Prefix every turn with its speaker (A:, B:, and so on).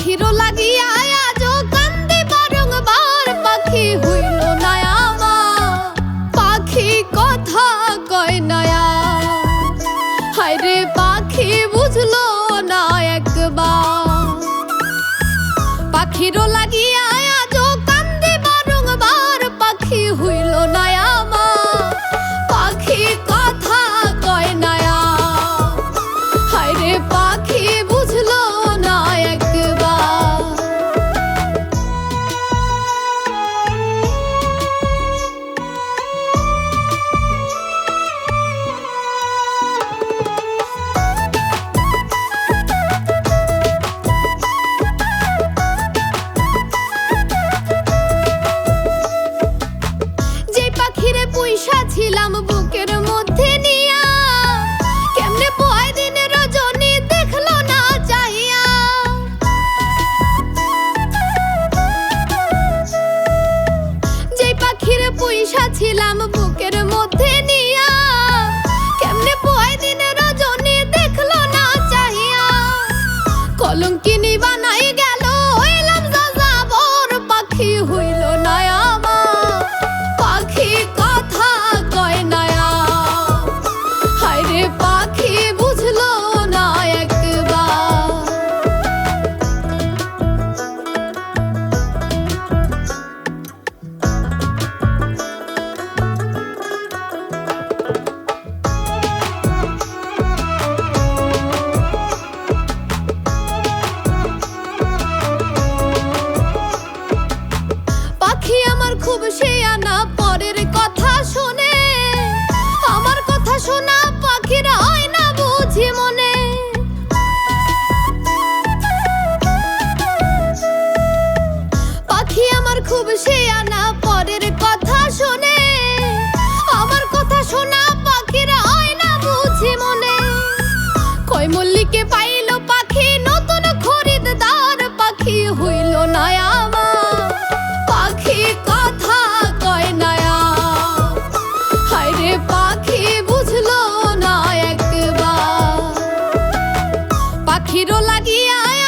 A: পাখিরও লাগিয়া আজ কান্দি বারংবার পাখি হইল না আমার। পাখি কথা কয় নয়া হায়রে পাখি বুঝলো না একবার। পাখিরও লাগিয়া বুকের মধ্যে কেমনে পয় দিন রজনী দেখল পাখিরে পুইসা ছিলাম বুকের মধ্যে নিয়া। কেমনে পয় দিন রজনী দেখল না চাইয়া কলঙ্কিনী বানাই গেল খুব শেয়ানা পরের কথা শুনে। আমার কথা শোনা পাখিরা হয় না বুঝি মনে। পাখি আমার খুব শেয়ানা পরের হিরো লাগিয়া